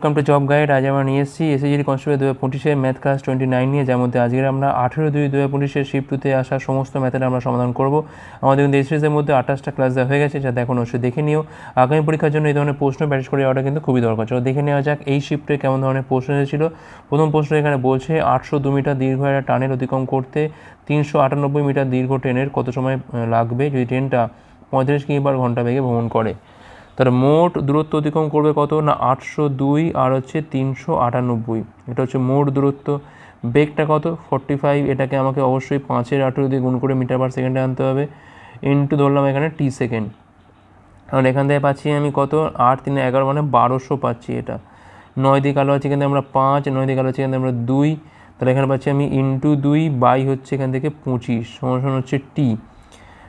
Welcome to job guide আজ আমরা নিয়ে এসেছি এসএসজি কনস্টেবল দু হাজার পঁচিশের ম্যাথ ক্লাস টোয়েন্টি নাইন নিয়ে, যার মধ্যে আজকের আমরা আঠেরো দুই দু হাজার পঁচিশের শিফট টুতে আসা সমস্ত ম্যাথের আমরা সমাধান করব। আমাদের কিন্তু এই সিরিজের মধ্যে আঠাশটা ক্লাস দেওয়া হয়ে গেছে যাতে এখন অবশ্যই দেখে নিও। আগামী পরীক্ষার জন্য এই ধরনের প্রশ্ন প্র্যাকটিস করে যাওয়াটা কিন্তু খুবই দরকার। চলো দেখে নেওয়া যাক এই শিফটে কেমন ধরনের প্রশ্ন এসেছিল। প্রথম প্রশ্ন এখানে বলছে, আটশো দু মিটার দীর্ঘ একটা টানের অতিক্রম করতে তিনশো আটানব্বই মিটার দীর্ঘ ট্রেনের কত সময় লাগবে? যদি ট্রেনটা পঁয়ত্রিশ কিমি ঘণ্টা বেগে ভ্রমণ করে। তার মোট দূরত্ব অতিক্রম করবে কত? না, আটশো দুই আর হচ্ছে তিনশো আটানব্বই। এটা হচ্ছে মোট দূরত্ব। বেগটা কত? Forty five. এটাকে আমাকে অবশ্যই পাঁচের আঠেরো দিয়ে গুণ করে মিটার পার সেকেন্ডে আনতে হবে। ইন্টু ধরলাম এখানে টি সেকেন্ড। কারণ এখান থেকে পাচ্ছি আমি কত? আট তিন এগারো মানে বারোশো পাচ্ছি এটা। নয় দিয়ে কালো আছে এখান আমরা পাঁচ, নয় দিয়ে কালো আছে এখান আমরা দুই। তাহলে এখানে পাচ্ছি আমি ইন্টু দুই বাই হচ্ছে এখান থেকে পঁচিশ সমান হচ্ছে টি।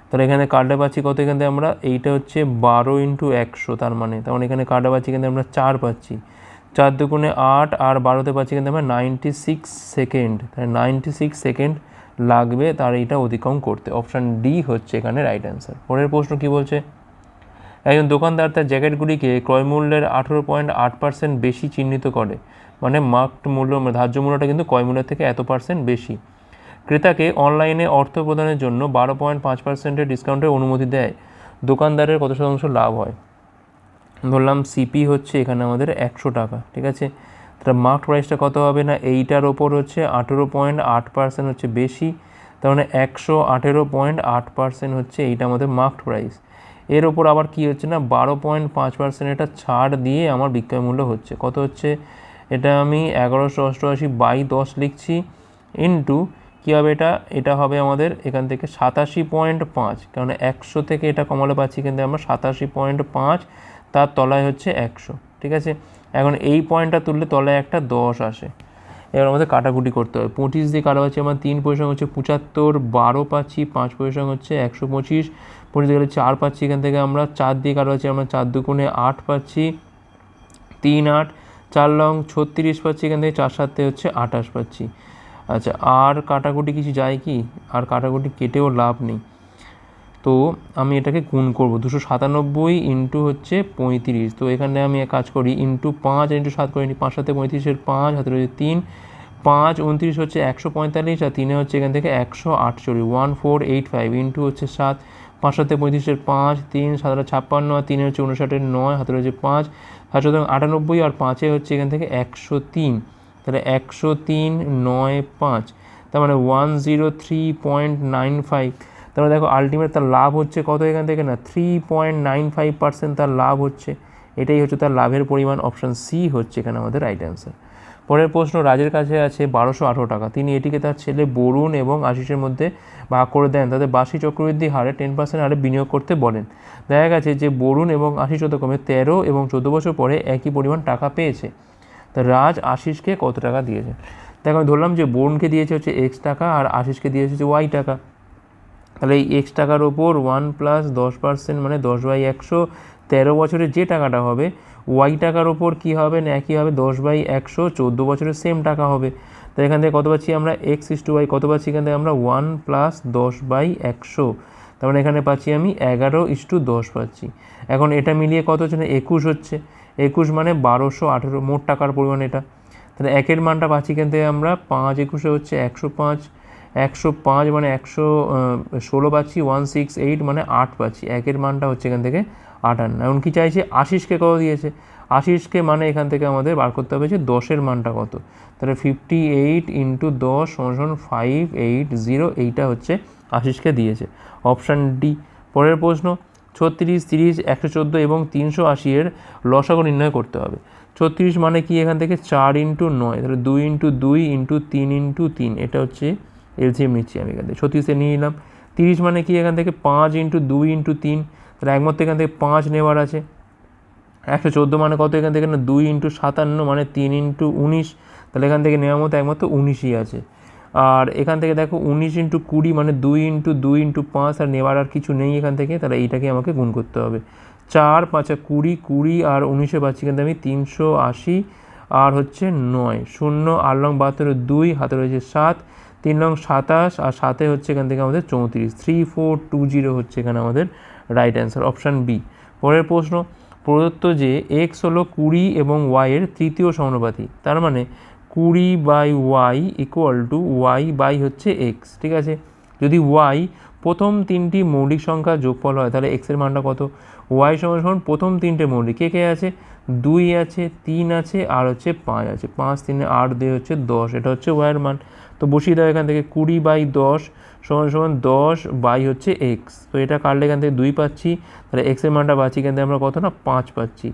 তাহলে এখানে কার্ডে পাচ্ছি কত এখান থেকে আমরা? এইটা হচ্ছে বারো ইন্টু একশো তার মানে। তার মানে এখানে কার্ডে পাচ্ছি থেকে আমরা চার পাচ্ছি। চার দুগুণে আট আর বারোতে পাচ্ছি থেকে আমরা নাইনটি সিক্স সেকেন্ড তাহলে নাইনটি সিক্স সেকেন্ড লাগবে তার এইটা অতিক্রম করতে। অপশান ডি হচ্ছে এখানে রাইট অ্যান্সার পরের প্রশ্ন কী বলছে? একজন দোকানদার তার জ্যাকেটগুলিকে ক্রয়মূল্যের আঠেরো পয়েন্ট আট পার্সেন্ট বেশি চিহ্নিত করে। মানে মার্কড মূল্য মানে ধার্য মূল্যটা কিন্তু ক্রয় মূল্যের থেকে এত পার্সেন্ট বেশি। ক্রেতাকে অনলাইনে অর্থ প্রদানের জন্য বারো পয়েন্ট পাঁচ পার্সেন্টের ডিসকাউন্টের অনুমতি দেয়। দোকানদারের কত শতাংশ লাভ হয়? ধরলাম সিপি হচ্ছে এখানে আমাদের একশো টাকা, ঠিক আছে? তাহলে মার্ক প্রাইসটা কত হবে না? এইটার ওপর হচ্ছে আঠেরো পয়েন্ট আট পার্সেন্ট হচ্ছে বেশি, তার মানে একশো আঠেরো পয়েন্ট আট পার্সেন্ট হচ্ছে এইটা আমাদের মার্ক প্রাইস এর ওপর আবার কি হচ্ছে না? বারো পয়েন্ট পাঁচ পার্সেন্ট এটা ছাড় দিয়ে আমার বিক্রয় মূল্য হচ্ছে। কত হচ্ছে? এটা আমি এগারোশো অষ্টআশি বাই দশ লিখছি ইন্টু কী হবে এটা? এটা হবে আমাদের এখান থেকে সাতাশি পয়েন্ট পাঁচ কারণ একশো থেকে এটা কমালে পাচ্ছি কিন্তু আমরা সাতাশি পয়েন্ট পাঁচ, তার তলায় হচ্ছে একশো, ঠিক আছে? এখন এই পয়েন্টটা তুললে তলায় একটা দশ আসে। এবার আমাদের কাটাকুটি করতে হবে। পঁচিশ দিয়ে কাটা পাচ্ছি আমার তিন পয়সা হচ্ছে পঁচাত্তর, বারো পাচ্ছি, পাঁচ পয়সা হচ্ছে একশো পঁচিশ পঁচিশ গেলে চার পাচ্ছি, এখান থেকে আমরা চার দিয়ে কাটা পাচ্ছি আমরা চার দুগুণে আট পাচ্ছি, তিন আট, চার লং ছত্রিশ পাচ্ছি, এখান থেকে চার সাতে হচ্ছে আঠাশ পাচ্ছি। আচ্ছা আর কাটাকুটি কিছু যায় কি? আর কাটাকুটি কেটেও লাভ নেই। তো আমি এটাকে গুণ করব। দুশো সাতানব্বই ইন্টু হচ্ছে পঁয়ত্রিশ। তো এখানে আমি এক কাজ করি, ইন্টু পাঁচ ইন্টু সাত করে পাঁচ সাথে পঁয়ত্রিশের পাঁচ হাতে রয়েছে তিন, পাঁচ উনত্রিশ হচ্ছে একশো পঁয়তাল্লিশ আর তিনে হচ্ছে এখান থেকে একশো আটচল্লিশ। One four eight five into হচ্ছে সাত, পাঁচ সাথে পঁয়ত্রিশের পাঁচ, তিন সাতটা ছাপ্পান্ন আর তিনে হচ্ছে উনষাটের নয় হাতে রয়েছে পাঁচ সাত শতক আটানব্বই আর পাঁচে হচ্ছে এখান থেকে একশো তিন। তাহলে একশো তিন নয় পাঁচ, তার মানে one zero three point nine five তারপরে দেখো আলটিমেট তার লাভ হচ্ছে কত এখান থেকে না? Three point nine five percent তার লাভ হচ্ছে। এটাই হচ্ছে তার লাভের পরিমাণ অপশান সি হচ্ছে এখানে আমাদের রাইট অ্যান্সার পরের প্রশ্ন, রাজের কাছে আছে বারোশো আঠেরো টাকা। তিনি এটিকে তার ছেলে বরুণ এবং আশিসের মধ্যে ভাগ করে দেন। তাদের বার্ষিক চক্রবৃদ্ধি হারে টেন পার্সেন্ট হারে বিনিয়োগ করতে বলেন। দেখা গেছে যে বরুণ এবং আশিস যথাক্রমে তেরো এবং চোদ্দ বছর পরে একই পরিমাণ টাকা পেয়েছে। রাজ আশিসকে কত টাকা দিয়েছে? দেখো, আমি ধরলাম যে বরুণকে দিয়েছে হচ্ছে এক্স টাকা আর আশিসকে দিয়েছে হচ্ছে ওয়াই টাকা। তাহলে এই এক্স টাকার ওপর ওয়ান প্লাস দশ পার্সেন্ট মানে দশ বাই একশো তেরো বছরে যে টাকাটা হবে ওয়াই টাকার ওপর কী হবে না একই হবে? দশ বাই একশো চোদ্দ বছরের সেম টাকা হবে। তো এখান থেকে কত পাচ্ছি আমরা? এক্স ইস টু ওয়াই কত পাচ্ছি এখান থেকে আমরা? ওয়ান প্লাস দশ বাই একশো। তার মানে এখানে পাচ্ছি আমি এগারো ইস টু দশ পাচ্ছি। এখন এটা মিলিয়ে কত হচ্ছে না? একুশ হচ্ছে। একুশ মানে বারোশো আঠেরো, মোট টাকার পরিমাণ এটা। তাহলে একের মানটা পাচ্ছি এখান থেকে আমরা, পাঁচ একুশে হচ্ছে একশো পাঁচ একশো পাঁচ মানে একশো ষোলো পাচ্ছি, ওয়ান সিক্স এইট মানে আট পাচ্ছি, একের মানটা হচ্ছে এখান থেকে আটান্ন। এখন কী চাইছে? আশিসকে কত দিয়েছে? আশিসকে মানে এখান থেকে আমাদের বার করতে হবে যে দশের মানটা কত। তাহলে ফিফটি এইট ইন্টু দশ, সমান ফাইভ এইট জিরো এইটা হচ্ছে আশিসকে দিয়েছে। অপশান ডি পরের প্রশ্ন ছত্রিশ, তিরিশ, একশো চোদ্দ এবং তিনশো আশি এর লসাগু নির্ণয় করতে হবে। ছত্রিশ মানে কি এখান থেকে? চার ইন্টু নয়, তাহলে দুই ইন্টু দুই ইন্টু তিন ইন্টু তিন, এটা হচ্ছে এলসিএম নিচ্ছি আমি এখান থেকে। ছত্রিশে নিয়ে নিলাম। তিরিশ মানে কি এখান থেকে? পাঁচ ইন্টু দুই ইন্টু তিন, তাহলে একমাত্র এখান থেকে পাঁচ নেওয়ার আছে। একশো চোদ্দ মানে কত এখান থেকে? না, দুই ইন্টু সাতান্ন মানে তিন ইন্টু উনিশ, তাহলে এখান থেকে নেওয়ার মতো একমাত্র উনিশই আছে। আর এখান থেকে দেখো উনিশ ইন্টু কুড়ি মানে দুই ইন্টু দুই ইন্টু পাঁচ আর নেওয়ার আর কিছু নেই এখান থেকে, তাহলে এইটাকে আমাকে গুণ করতে হবে। চার, পাঁচা কুড়ি কুড়ি আর উনিশে পাচ্ছি কিন্তু আমি তিনশো আশি আর হচ্ছে নয়। শূন্য আর লং বাহাত্তর দুই, হাতে রয়েছে সাত, তিন লং সাতাশ আর সাতে হচ্ছে এখান থেকে আমাদের চৌত্রিশ। থ্রি ফোর টু জিরো হচ্ছে এখানে আমাদের রাইট অ্যান্সার অপশান বি পরের প্রশ্ন, প্রদত্ত যে এক্স হলো কুড়ি এবং ওয়াই এর তৃতীয় সমানুপাতি, তার মানে কুড়ি by y equal to y by হচ্ছে এক্স ঠিক আছে? যদি ওয়াই প্রথম তিনটি মৌলিক সংখ্যা যোগফল হয়, তাহলে এক্সের মানটা কত? ওয়াই সমান প্রথম তিনটে মৌলিক। কে কে আছে? দুই আছে, তিন আছে, আর হচ্ছে পাঁচ আছে। পাঁচ তিনে আট দুই হচ্ছে দশ, এটা হচ্ছে ওয়াইয়ের মান। তো বসিয়ে দাও এখান থেকে, কুড়ি বাই দশ সমান সমান দশ বাই হচ্ছে এক্স তো এটা কাটলে এখান থেকে দুই পাচ্ছি, তাহলে এক্সের মানটা পাচ্ছি, এখান থেকে আমরা কত না? পাঁচ পাচ্ছি।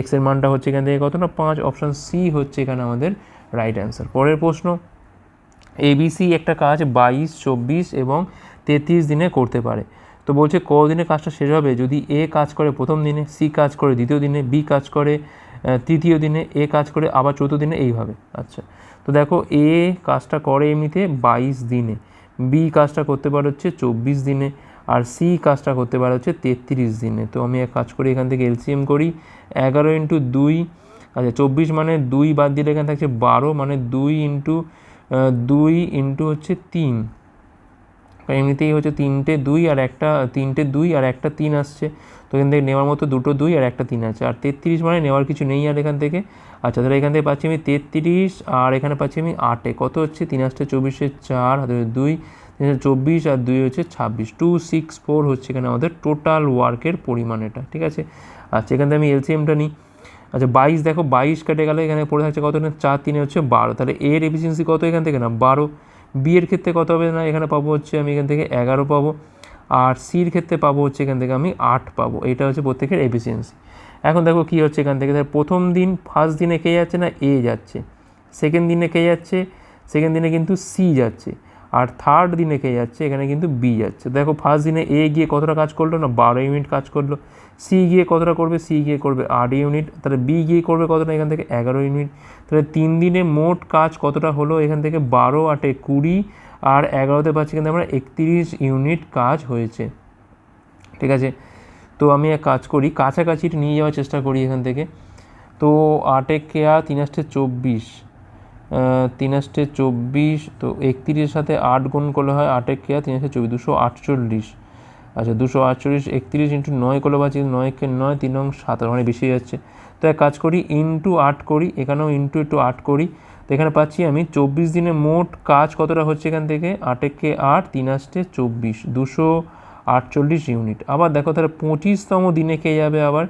এক্সের মানটা হচ্ছে এখান থেকে কত না? পাঁচ। অপশান সি হচ্ছে এখানে আমাদের রাইট অ্যান্সার। পরের প্রশ্ন এবিসি একটা কাজ বাইশ, চব্বিশ এবং তেত্রিশ দিনে করতে পারে। তো বলছে কদিনে কাজটা শেষ হবে? যদি এ কাজ করে প্রথম দিনে, সি কাজ করে দ্বিতীয় দিনে, বি কাজ করে তৃতীয় দিনে, এ কাজ করে, আবার চতুর্থ দিনে এইভাবে। আচ্ছা তো দেখো এ কাজটা করে এমনিতে বাইশ দিনে, বি কাজটা করতে পারে হচ্ছে চব্বিশ দিনে, আর সি কাজটা করতে পারে হচ্ছে তেত্রিশ দিনে। তো আমি এক কাজ করি এখান থেকে এলসিএম করি, এগারো ইন্টু দুই আচ্ছা চব্বিশ মানে দুই বাদ দিলে এখানে থাকছে বারো মানে দুই ইন্টু দুই ইন্টু হচ্ছে তিন। এমনিতেই হচ্ছে তিনটে দুই আর একটা, তিনটে দুই আর একটা তিন আসছে। তো এখান থেকে নেওয়ার মতো দুটো দুই আর একটা তিন আছে। আর তেত্রিশ মানে নেওয়ার কিছু নেই আর এখান থেকে। আচ্ছা তাহলে এখান থেকে পাচ্ছি আমি তেত্রিশ আর এখানে পাচ্ছি আমি আটে। কত হচ্ছে? তিন আসতে চব্বিশে চার, হাতে দুই, তিন চব্বিশ আর দুই হচ্ছে ছাব্বিশ। টু, সিক্স, ফোর হচ্ছে এখানে আমাদের টোটাল ওয়ার্কের পরিমাণ এটা, ঠিক আছে? আচ্ছা এখান থেকে আমি এলসিএমটা নিই। আচ্ছা বাইশ দেখো, বাইশ কেটে গেলে এখানে পড়ে থাকছে কত না? চার তিনে হচ্ছে বারো। তাহলে এর এফিসিয়েন্সি কত এখান থেকে না? বারো। বি এর ক্ষেত্রে কত হবে না? এখানে পাবো হচ্ছে আমি এখান থেকে এগারো পাবো। আর সির ক্ষেত্রে পাবো হচ্ছে এখান থেকে আমি আট পাবো। এটা হচ্ছে প্রত্যেকের এফিসিয়েন্সি এখন দেখো কী হচ্ছে এখান থেকে। প্রথম দিন ফার্স্ট দিনে কে যাচ্ছে না? এ যাচ্ছে। সেকেন্ড দিনে কে যাচ্ছে? সেকেন্ড দিনে কিন্তু সি যাচ্ছে। আর থার্ড দিনে কে যাচ্ছে? এখানে কিন্তু বি যাচ্ছে। দেখো ফার্স্ট দিনে এ গিয়ে কতটা কাজ করল না? বারো ইউনিট কাজ করল। সি গিয়ে কতটা করবে? সি গিয়ে করবে আট ইউনিট তাহলে বি গিয়ে করবে কতটা? এখান থেকে এগারো ইউনিট তাহলে তিন দিনে মোট কাজ কতটা হলো? এখান থেকে বারো, আটে কুড়ি আর এগারোতে পাচ্ছি কিন্তু আমরা একত্রিশ ইউনিট কাজ হয়েছে। ঠিক আছে? তো আমি এক কাজ করি, কাছাকাছি নিয়ে যাওয়ার চেষ্টা করি এখান থেকে। তো আটে কেয়া তিন আষ্টে চব্বিশ। তিন আষ্টে চব্বিশ, তো একত্রিশের সাথে আট গুণ করলে হয় আটে কেয়া তিন আষ্টে চব্বিশ, দুশো আটচল্লিশ। আচ্ছা দুশো আটচল্লিশ, একত্রিশ ইন্টু নয় করলে পাচ্ছি নয়কে নয়, তিন নং সাতাশ মানে বেশি যাচ্ছে। তো এক কাজ করি, ইন্টু আট করি, এখানেও ইন্টু একটু আট করি। তো এখানে পাচ্ছি আমি চব্বিশ দিনে মোট কাজ কতটা হচ্ছে এখান থেকে? আটেকে আট, তিন আষ্টে চব্বিশ, দুশো আটচল্লিশ ইউনিট। আবার দেখো তাহলে পঁচিশতম দিনে কে যাবে আবার?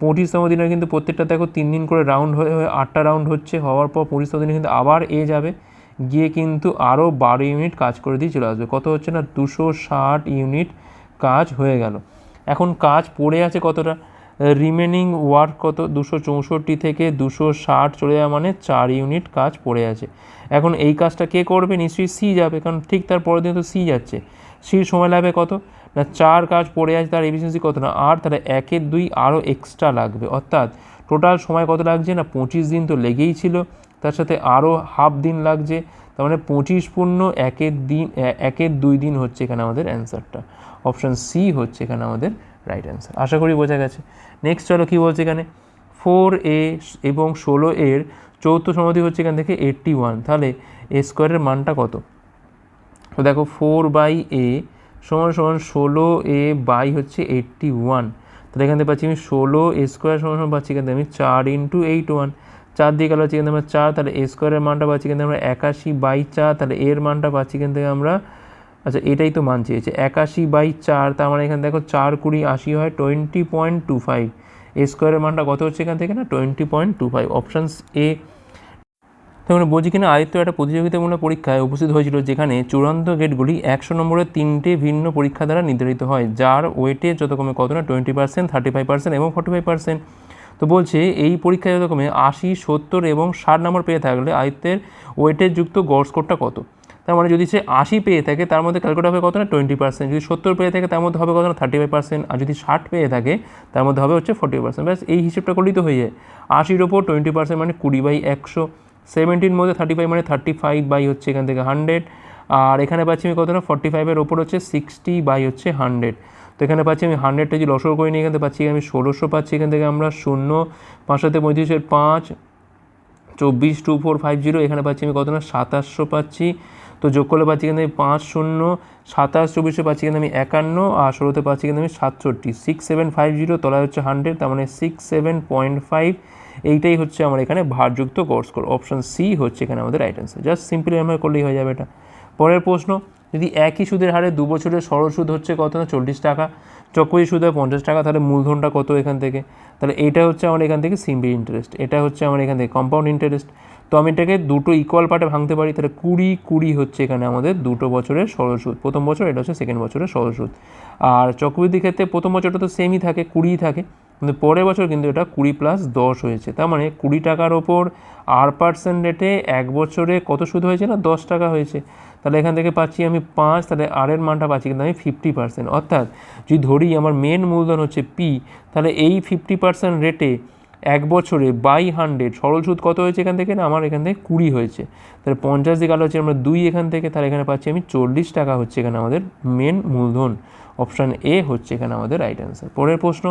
পঁচিশতম দিনে কিন্তু প্রত্যেকটা দেখো তিন দিন করে রাউন্ড হয়ে হয়ে আটটা রাউন্ড হচ্ছে, হওয়ার পর পঁচিশতম দিনে কিন্তু আবার এ যাবে। গিয়ে কিন্তু আরও বারো ইউনিট কাজ করে দিয়ে চলে আসবে। কত হচ্ছে না? দুশো ষাট ইউনিট কাজ হয়ে গেল। এখন কাজ পড়ে আছে কতটা? রিমেনিং ওয়ার্ক কত? দুশো চৌষট্টি থেকে দুশো ষাট চলে যাওয়া মানে চার ইউনিট কাজ পড়ে আছে। এখন এই কাজটা কে করবে? নিশ্চয়ই সি যাবে, কারণ ঠিক তার পরের দিন তো সি যাচ্ছে। সির সময় লাগবে কত? না, চার কাজ পড়ে আছে, তার এফিসিয়েন্সি কত না? আর তাহলে একের দুই আরও এক্সট্রা লাগবে। অর্থাৎ টোটাল সময় কত লাগছে? না, পঁচিশ দিন তো লেগেই ছিল। তার সাথে আরও হাফ দিন লাগছে। তার মানে পঁচিশ পূর্ণ একের দিন একের দুই দিন হচ্ছে এখানে আমাদের অ্যান্সারটা। অপশান সি হচ্ছে এখানে আমাদের রাইট অ্যান্সার। আশা করি বোঝা গেছে। নেক্সট চলো কী বলছে এখানে? ফোর এ এবং ষোলো এর চৌথ সমাধি হচ্ছে এখান থেকে এইট্টি ওয়ান তাহলে এ স্কোয়ারের মানটা কত? তো দেখো ফোর বাই এ সমান সমান ষোলো এ বাই হচ্ছে এইট্টি ওয়ান তাহলে এখান থেকে পাচ্ছি আমি ষোলো এ স্কোয়ার সমান সমান পাচ্ছি এখান থেকে আমি চার ইন্টু এইট ওয়ান চার দিয়ে গেল হচ্ছে থেকে আমরা চার, তাহলে এ স্কোয়ারের মানটা পাচ্ছি থেকে আমরা একাশি বাই চার, তাহলে এর মানটা পাচ্ছি থেকে আমরা আচ্ছা এটাই তো মান চেয়েছে, একাশি বাই চার, তার মানে এখানে দেখো চার কুড়ি আশি হয় twenty point two five a স্কোয়ারের মানটা কত হচ্ছে এখান থেকে না? Twenty point two five options এ তখন বলছি কিনা, আদিত্য একটা প্রতিযোগিতামূলক পরীক্ষায় উপস্থিত হয়েছিল যেখানে চূড়ান্ত গেটগুলি একশো নম্বরের তিনটে ভিন্ন পরীক্ষা দ্বারা নির্ধারিত হয়, যার ওয়েটে যতকমে কত না twenty percent thirty five percent এবং ফর্টি ফাইভ পার্সেন্ট তো বলছে, এই পরীক্ষায় যতকমে আশি, সত্তর এবং ষাট নম্বর পেয়ে থাকলে আয়ত্তের ওয়েটের যুক্ত গড় স্কোরটা কত? তার মানে যদি সে আশি পেয়ে থাকে, তার মধ্যে ক্যালকুলেট হবে কত না টোয়েন্টি পার্সেন্ট যদি সত্তর পেয়ে থাকে, তার মধ্যে হবে কত না থার্টি ফাইভ পার্সেন্ট আর যদি ষাট পেয়ে থাকে, তার মধ্যে হবে হচ্ছে ফোর্টি পার্সেন্ট ব্যাস, এই হিসেবটা করলেই তো হয়ে যায়। আশির ওপর টোয়েন্টি পার্সেন্ট মানে কুড়ি বাই একশো। সেভেন্টির মধ্যে থার্টি ফাইভ মানে থার্টি ফাইভ বাই হচ্ছে এখান থেকে হান্ড্রেড আর এখানে পাচ্ছি আমি কত না ফর্টি ফাইভের ওপর হচ্ছে সিক্সটি বাই হচ্ছে হান্ড্রেড তো এখানে পাচ্ছি আমি হান্ড্রেডটা যদি লসর করে নিই এখান পাচ্ছি আমি ষোলোশো পাচ্ছি। এখান থেকে আমরা শূন্য পাঁচ সাথে পঁয়ত্রিশের পাঁচ, চব্বিশ টু ফোর ফাইভ জিরো এখানে পাচ্ছি আমি কত না? সাতাশশো পাচ্ছি। তো যোগ করলে পাচ্ছি কিন্তু আমি পাঁচ, শূন্য, সাতাশ চব্বিশে পাচ্ছি কিন্তু আমি একান্ন, আর ষোলোতে পাচ্ছি কিন্তু আমি সাতষট্টি। সিক্স সেভেন ফাইভ জিরো তলায় হচ্ছে হান্ড্রেড তার মানে সিক্স সেভেন পয়েন্ট ফাইভ এইটাই হচ্ছে আমার এখানে ভারযুক্ত কোর্স স্কোর অপশন সি হচ্ছে এখানে আমাদের রাইট অ্যান্সার জাস্ট সিম্পলি আমরা করলেই হয়ে যাবে এটা। পরের প্রশ্ন যদি একই সুদের হারে দু বছরের সরল সুদ হচ্ছে কত না, চল্লিশ টাকা চক্রবৃদ্ধি সুদ হয় পঞ্চাশ টাকা, তাহলে মূলধনটা কত এখান থেকে? তাহলে এটা হচ্ছে আমার এখান থেকে সিম্পল ইন্টারেস্ট এটা হচ্ছে আমার এখান থেকে কম্পাউন্ড ইন্টারেস্ট তো আমি এটাকে দুটো ইকুয়াল পার্টে ভাঙতে পারি, তাহলে কুড়ি কুড়ি হচ্ছে এখানে আমাদের দুটো বছরের সরল সুদ। প্রথম বছর এটা হচ্ছে সেকেন্ড বছরের সরল সুদ। আর চক্রবৃদ্ধি ক্ষেত্রে প্রথম বছরটা তো সেমই থাকে, কুড়িই থাকে। কিন্তু পরের বছর কিন্তু এটা কুড়ি প্লাস দশ হয়েছে। তার মানে কুড়ি টাকার ওপর আর পার্সেন্ট রেটে এক বছরে কত সুদ হয়েছে না? দশ টাকা হয়েছে। তাহলে এখান থেকে পাচ্ছি আমি পাঁচ, তাহলে আর এর মানটা পাচ্ছি কিন্তু আমি ফিফটি পার্সেন্ট অর্থাৎ যদি ধরি আমার মেন মূলধন হচ্ছে পি তাহলে এই ফিফটি পার্সেন্ট রেটে এক বছরে বাই হান্ড্রেড সরল সুদ কত হয়েছে এখান থেকে না? আমার এখান থেকে কুড়ি হয়েছে। তাহলে পঞ্চাশ দিকে আলো হচ্ছে আমরা দুই এখান থেকে, তাহলে এখানে পাচ্ছি আমি চল্লিশ টাকা হচ্ছে এখানে আমাদের মেন মূলধন। অপশান এ হচ্ছে এখানে আমাদের রাইট অ্যান্সার পরের প্রশ্ন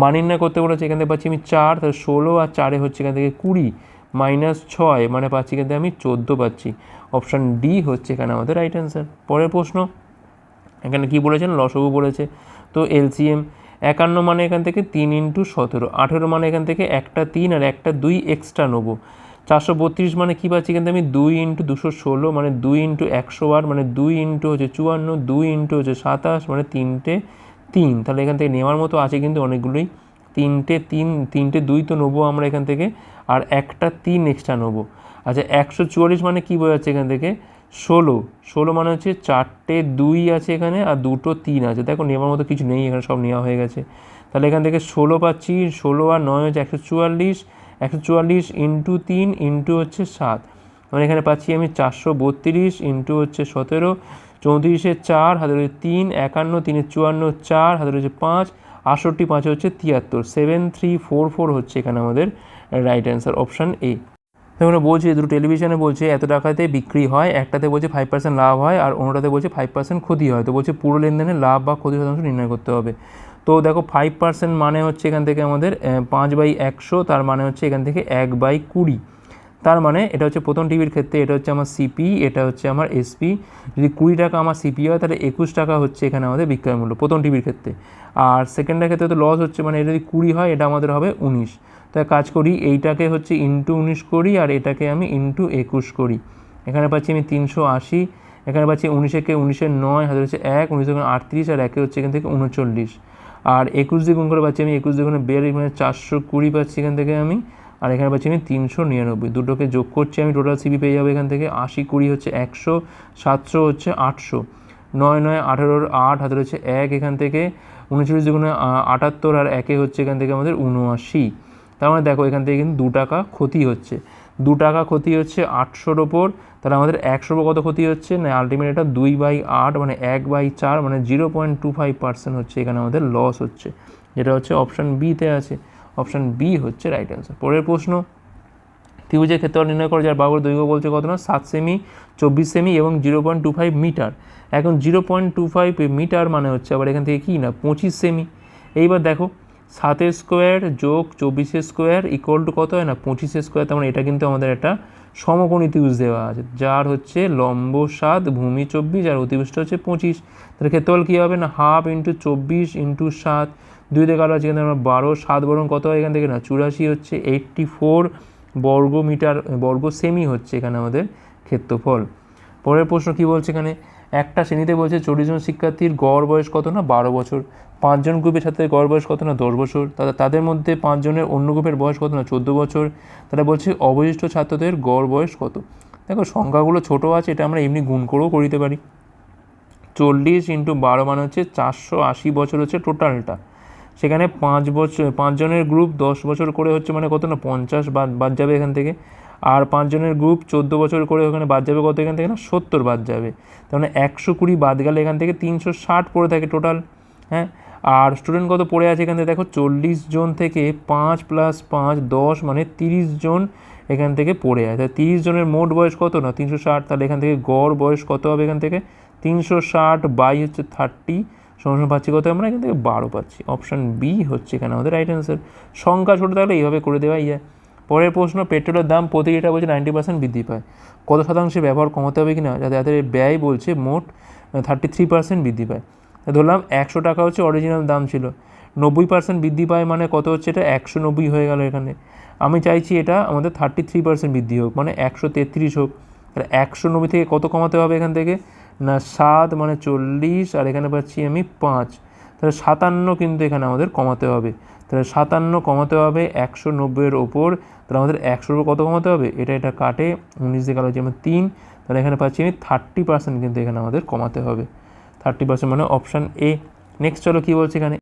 মান নির্ণয় করতে বলেছে, এখান থেকে পাচ্ছি আমি চার, তাহলে ষোলো আর চারে হচ্ছে এখান থেকে কুড়ি মাইনাস ছয় মানে পাচ্ছি এখান থেকে আমি চোদ্দ পাচ্ছি। অপশান ডি হচ্ছে এখানে আমাদের রাইট অ্যান্সার পরের প্রশ্ন, এখানে কি বলেছেন? লসগু বলেছে। তো এলসিএম, একান্ন মানে এখান থেকে তিন ইন্টু সতেরো, আঠেরো মানে এখান থেকে একটা তিন আর একটা দুই এক্সট্রা নেব। চারশো বত্রিশ মানে কী পাচ্ছি কিন্তু আমি দুই ইন্টু দুশো ষোলো মানে দুই ইন্টু একশো আট মানে দুই ইন্টু হচ্ছে চুয়ান্ন, দুই ইন্টু হচ্ছে সাতাশ মানে তিনটে তিন। তাহলে এখান থেকে নেওয়ার মতো আছে কিন্তু অনেকগুলোই। তিনটে তিন, তিনটে দুই তো নেব আমরা এখান থেকে, আর একটা তিন এক্সট্রা নেব। আচ্ছা একশো চুয়াল্লিশ মানে কী বোঝাচ্ছে এখান থেকে? ষোলো। ষোলো মানে হচ্ছে চারটে দুই আছে এখানে, আর দুটো তিন আছে। দেখো, নেওয়ার মতো কিছু নেই, এখানে সব নেওয়া হয়ে গেছে। তাহলে এখান থেকে ষোলো পাচ্ছি, ষোলো আর নয় হচ্ছে একশো চুয়াল্লিশ একশো চুয়াল্লিশ ইন্টু তিন ইন্টু হচ্ছে সাত। মানে এখানে পাচ্ছি আমি চারশো বত্রিশ ইন্টু হচ্ছে সতেরো। চৌত্রিশে চার হাতে রয়েছে তিন, একান্ন তিনের চুয়ান্ন, চার হাতে রয়েছে পাঁচ, আটষট্টি, পাঁচে হচ্ছে তিয়াত্তর। সেভেন, থ্রি, ফোর ফোর হচ্ছে এখানে আমাদের রাইট অ্যান্সার অপশান এ। দেখুন বলছে, দুটো টেলিভিশনে বলছে এত টাকাতে বিক্রি হয়, একটাতে বলছে ফাইভ পার্সেন্ট লাভ হয়, আর অন্যটাতে বলছে ফাইভ পার্সেন্ট ক্ষতি হয়। তো বলছে পুরো লেনদেনে লাভ বা ক্ষতি শতাংশ নির্ণয় করতে হবে। তো দেখো ফাইভ পার্সেন্ট মানে হচ্ছে এখান থেকে আমাদের পাঁচ বাই একশো, তার মানে হচ্ছে এখান থেকে এক বাই কুড়ি। তার মানে এটা হচ্ছে প্রথম টিভির ক্ষেত্রে এটা হচ্ছে আমার সিপি এটা হচ্ছে আমার এসপি যদি কুড়ি টাকা আমার সিপি হয়, তাহলে একুশ টাকা হচ্ছে এখানে আমাদের বিক্রয় মূল্য প্রথম টিভির ক্ষেত্রে। আর সেকেন্ডের ক্ষেত্রে তো লস হচ্ছে মানে এটা যদি কুড়ি হয়, এটা আমাদের হবে উনিশ। তাই কাজ করি, এইটাকে হচ্ছে ইন্টু উনিশ করি, আর এটাকে আমি ইন্টু একুশ করি। এখানে পাচ্ছি আমি তিনশো আশি, এখানে পাচ্ছি উনিশেকে উনিশের নয় হাতে হচ্ছে এক উনিশশো আটত্রিশ, আর একে হচ্ছে এখান থেকে উনচল্লিশ। আর একুশ দিয়ে গুণ করে পাচ্ছি আমি, একুশ দিয়ে গুণে বিয়াল্লিশ মানে চারশো কুড়ি পাচ্ছি এখান থেকে আমি, আর এখানে পাচ্ছি আমি তিনশো নিরানব্বই। দুটোকে যোগ করছি আমি টোটাল সিবি পেয়ে যাব এখান থেকে, আশি কুড়ি হচ্ছে একশো, সাতশো হচ্ছে আটশো। নয় নয় আঠেরোর আট, হাতের হচ্ছে এক এখান থেকে, উনচল্লিশ দুগুণে আটাত্তর আর একে হচ্ছে এখান থেকে আমাদের উনআশি। তার মানে দেখো এখান থেকে কিন্তু দু টাকা ক্ষতি হচ্ছে। দু টাকা ক্ষতি হচ্ছে আটশোর ওপর, তাহলে আমাদের একশোর ওপর কত ক্ষতি হচ্ছে? না আলটিমেট এটা দুই বাই আট মানে এক বাই চার মানে zero point two five percent হচ্ছে এখানে আমাদের লস হচ্ছে। যেটা হচ্ছে অপশান বিতে আছে। অপশান বি হচ্ছে রাইট অ্যান্সার পরের প্রশ্ন, ত্রিভুজের ক্ষেত্রফল নির্ণয় করে, যার বাবুর দৈর্ঘ্য বলছে কত না? সাত সেমি চব্বিশ সেমি এবং zero point two five metre এখন zero point two five metre মানে হচ্ছে আবার এখান থেকে কী না? পঁচিশ সেমি এইবার দেখো সাতের স্কোয়ার যোগ চব্বিশের স্কোয়ার ইকুয়াল টু কত হয় না? পঁচিশের স্কোয়ার, তার মানে এটা কিন্তু আমাদের একটা সমকোণী ত্রিভুজ দেওয়া আছে, যার হচ্ছে লম্ব সাত, ভূমি চব্বিশ, আর অতিবৃষ্ট হচ্ছে পঁচিশ। তাহলে ক্ষেত্রফল কী হবে না? হাফ ইন্টু চব্বিশ ইন্টু সাত। দুই থেকে আলো আছে এখানে আমরা বারো, সাত বরং কত হয় এখান থেকে না? চুরাশি হচ্ছে এইট্টি ফোর বর্গ মিটার বর্গ সেমি হচ্ছে এখানে আমাদের ক্ষেত্রফল। পরের প্রশ্ন কী বলছে এখানে? একটা শ্রেণীতে বলছে চল্লিশ জন শিক্ষার্থীর গড় বয়স কত না? বারো বছর। পাঁচজন গ্রুপের সাথে গড় বয়স কত না দশ বছর? তাদের তাদের মধ্যে পাঁচজনের অন্য গ্রুপের বয়স কত না চোদ্দ বছর? তারা বলছে অবশিষ্ট ছাত্রদের গড় বয়স কত? দেখো, সংখ্যাগুলো ছোটো আছে, এটা আমরা এমনি গুণ করেও করিতে পারি। চল্লিশ ইন্টু বারো মানে হচ্ছে চারশো আশি বছর হচ্ছে টোটালটা। সেখানে পাঁচ বছর পাঁচজনের গ্রুপ দশ বছর করে হচ্ছে মানে কত না পঞ্চাশ বাদ বাদ যাবে এখান থেকে। আর পাঁচজনের গ্রুপ চোদ্দ বছর করে ওখানে বাদ যাবে কত এখান থেকে না? সত্তর বাদ যাবে। তার মানে একশো কুড়ি বাদ গেলে এখান থেকে তিনশো ষাট পড়ে থাকে টোটাল। হ্যাঁ? আর স্টুডেন্ট কত পড়ে আছে এখান থেকে? দেখো, চল্লিশ জন থেকে পাঁচ প্লাস পাঁচ, দশ মানে তিরিশ জন এখান থেকে পড়ে আছে। তিরিশ জনের মোট বয়স কত না? তিনশো ষাট। তাহলে এখান থেকে গড় বয়স কত হবে এখান থেকে? তিনশো ষাট বাই হচ্ছে থার্টি সমস্যা পাচ্ছি কত? আমরা এখান থেকে বারো পাচ্ছি। অপশান বি হচ্ছে এখানে আমাদের রাইট অ্যান্সার সংখ্যা ছোটো থাকলে এইভাবে করে দেওয়াই যায়। পরের প্রশ্ন, পেট্রোলের দাম প্রতি লিটার বলছে নাইনটি পার্সেন্ট বৃদ্ধি পায়। কত শতাংশে ব্যবহার কমাতে হবে কিনা? যাতে তাদের ব্যয় বলছে মোট থার্টি থ্রি পার্সেন্ট বৃদ্ধি পায়। ধরলাম একশো টাকা হচ্ছে অরিজিনাল দাম ছিল। নব্বই পার্সেন্ট বৃদ্ধি পায় মানে কত হচ্ছে এটা? একশো নব্বই হয়ে গেল এখানে। আমি চাইছি এটা আমাদের থার্টি থ্রি পার্সেন্ট বৃদ্ধি হোক মানে একশো তেত্রিশ হোক। তাহলে একশো নব্বই থেকে কত কমাতে হবে এখান থেকে? না, সাত মানে চল্লিশ, আর এখানে পাচ্ছি আমি পাঁচ। তাহলে সাতান্ন কিন্তু এখানে আমাদের কমাতে হবে। তাহলে সাতান্ন কমাতে হবে একশো নব্বইয়ের ওপর। তাহলে আমাদের একশোর উপর কত কমাতে হবে? এটা এটা কাটে, উনিশ দিয়ে কালো হচ্ছে আমার তিন। তাহলে এখানে পাচ্ছি আমি থার্টি পার্সেন্ট কিন্তু এখানে আমাদের কমাতে হবে। থার্টি পার্সেন্ট মানে অপশান এ। নেক্সট চলো কী বলছে এখানে?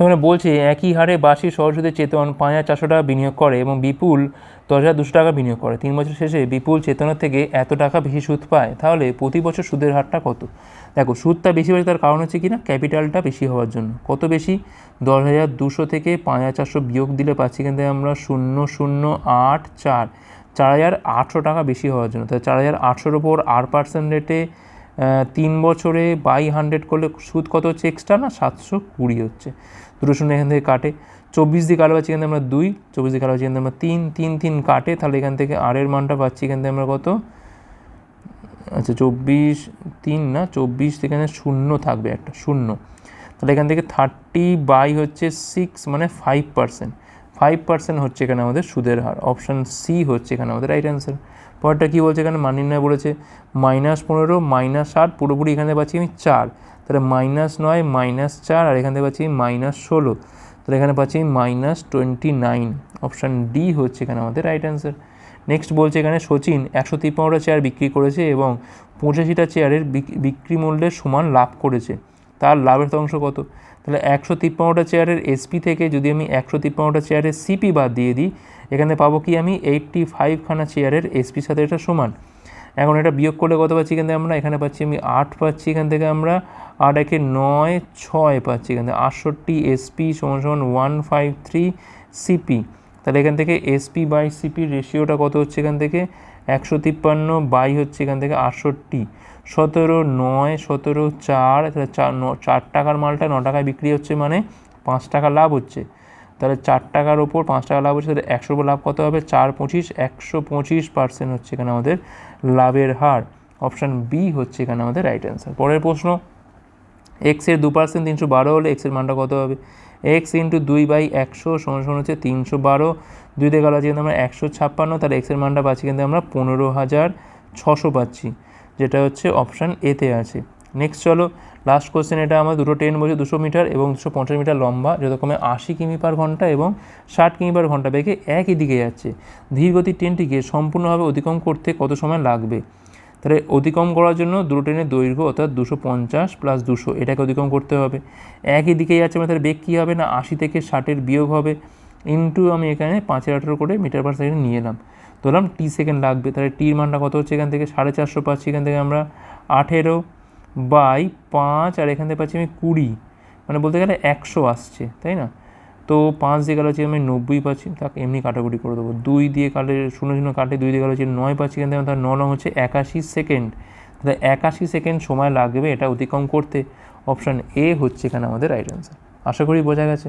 এখানে বলছে, একই হারে বার্ষিক সহজতে চেতন পাঁচ হাজার চারশো টাকা বিনিয়োগ করে এবং বিপুল দশ হাজার দুশো টাকা বিনিয়োগ করে। তিন বছর শেষে বিপুল চেতনার থেকে এত টাকা বেশি সুদ পায়। তাহলে প্রতি বছর সুদের হারটা কত? দেখো, সুদটা বেশি হয়েছে তার কারণ হচ্ছে কি না? ক্যাপিটালটা বেশি হওয়ার জন্য। কত বেশি? দশ হাজার দুশো থেকে পাঁচ হাজার চারশো বিয়োগ দিলে পাচ্ছি থেকে আমরা শূন্য শূন্য, আট, চার। চার হাজার আটশো টাকা বেশি হওয়ার জন্য। তাহলে চার হাজার আটশোর ওপর আট পার্সেন্ট রেটে তিন বছরে বাই হান্ড্রেড করলে সুদ কত হচ্ছে এক্সট্রা না? সাতশো কুড়ি হচ্ছে। দুটো শূন্য এখান থেকে কাটে। চব্বিশ দিয়ে কালো পাচ্ছি এখান থেকে আমরা দুই, চব্বিশ দিয়ে কালো পাচ্ছি এখান থেকে আমরা তিন তিন তিন কাটে, তাহলে এখান থেকে আরের মানটা পাচ্ছি এখান থেকে আমরা কত? আচ্ছা চব্বিশ তিন না? চব্বিশ এখানে শূন্য থাকবে একটা, শূন্য। তাহলে এখান থেকে থার্টি বাই হচ্ছে সিক্স মানে ফাইভ পার্সেন্ট ফাইভ পার্সেন্ট হচ্ছে এখানে আমাদের সুদের হার। অপশান সি হচ্ছে এখানে আমাদের রাইট অ্যান্সার পরেরটা কী বলছে এখানে? মান নির্ণয় বলেছে মাইনাস পনেরো মাইনাস আট, পুরোপুরি এখানে পাচ্ছি আমি চার। তাহলে মাইনাস নয় মাইনাস চার, আর এখানে পাচ্ছি মাইনাস ষোলো। তাহলে এখানে পাচ্ছি minus twenty nine option D হচ্ছে এখানে আমাদের রাইট অ্যান্সার নেক্সট বলছে এখানে সচিন, একশো তিপ্পান্নটা চেয়ার বিক্রি করেছে এবং পঁচাশিটা চেয়ারের বিক্রি মূল্যের সমান লাভ করেছে। তার লাভের শতাংশ কত? তাহলে একশো তিপ্পান্নটা চেয়ারের এসপি থেকে যদি আমি একশো তিপ্পান্নটা চেয়ারের সিপি বাদ দিয়ে দিই এখানে পাবো কি আমি এইট্টি ফাইভখানা চেয়ারের এসপির সাথে এটা সমান। এখন এটা বিয়োগ করলে কত পাচ্ছি এখান থেকে আমরা? এখানে পাচ্ছি আমি আট পাচ্ছি, এখান থেকে আমরা আট একে নয়, ছয় পাচ্ছি এখান থেকে। আটষট্টি এসপি সমান সমান ওয়ান ফাইভ থ্রি সিপি তাহলে এখান থেকে এসপি বাই সিপির রেশিওটা কত হচ্ছে এখান থেকে? একশো তিপ্পান্ন বাই হচ্ছে এখান থেকে আটষট্টি। সতেরো নয়, সতেরো চার চার টাকার মালটা ন টাকায় বিক্রি হচ্ছে মানে পাঁচ টাকা লাভ হচ্ছে। তাহলে চার টাকার ওপর পাঁচ টাকা লাভ হচ্ছে, তাহলে একশোর উপর লাভ কত হবে? চার পঁচিশ, একশো পঁচিশ পার্সেন্ট হচ্ছে এখানে আমাদের লাভের হার। অপশান বি হচ্ছে এখানে আমাদের রাইট অ্যান্সার পরের প্রশ্ন এক্সের দু পার্সেন্ট তিনশো বারো হলে এক্সের মানটা কত হবে? এক্স ইন্টু দুই বাই একশো সমান সমান হচ্ছে তিনশো বারো। দুই দিয়ে গেল কিন্তু আমরা একশো ছাপ্পান্ন, তাহলে এক্সের মানটা পাচ্ছি কিন্তু আমরা পনেরো হাজার ছশো পাচ্ছি, যেটা হচ্ছে অপশান এতে আছে। নেক্সট চলো লাস্ট কোশ্চেন এটা আমার দুটো ট্রেন বলছে, দুশো মিটার এবং দুশো পঞ্চাশ মিটার লম্বা যথাক্রমে আশি কিমি পার ঘণ্টা এবং ষাট কিমি পার ঘণ্টা বেগে একই দিকে যাচ্ছে। ধীরগতির ট্রেনটিকে সম্পূর্ণভাবে অতিক্রম করতে কত সময় লাগবে? তাহলে অতিক্রম করার জন্য দুটো ট্রেনের দৈর্ঘ্য অর্থাৎ দুশো পঞ্চাশ প্লাস দুশো, এটাকে অতিক্রম করতে হবে। একই দিকে যাচ্ছে মানে তাহলে বেগ কী হবে না? আশি থেকে ষাটের বিয়োগ হবে। ইন্টু আমি এখানে পাঁচের আঠেরো করে মিটার পার সেকেন্ড নিয়ে এলাম। ধরলাম টি সেকেন্ড লাগবে, তাহলে টির মানটা কত হচ্ছে এখান থেকে? সাড়ে চারশো পাচ্ছি এখান থেকে আমরা আঠেরো। বাই পাঁচ, আর এখান থেকে পাচ্ছি আমি কুড়ি। মানে বলতে গেলে একশো আসছে, তাই না? তো পাঁচ দিয়ে গেলে হচ্ছে আমি নব্বই পাচ্ছি তাকে এমনি কাটাকুটি করে দেবো। দুই দিয়ে কাটে শূন্য শূন্য কাটে দুই দিয়ে গেলে হচ্ছে নয় পাচ্ছি থেকে তার ন নং হচ্ছে একাশি সেকেন্ড। তাহলে একাশি সেকেন্ড সময় লাগবে এটা অতিক্রম করতে। অপশান এ হচ্ছে এখানে আমাদের রাইট অ্যান্সার আশা করি বোঝা গেছে।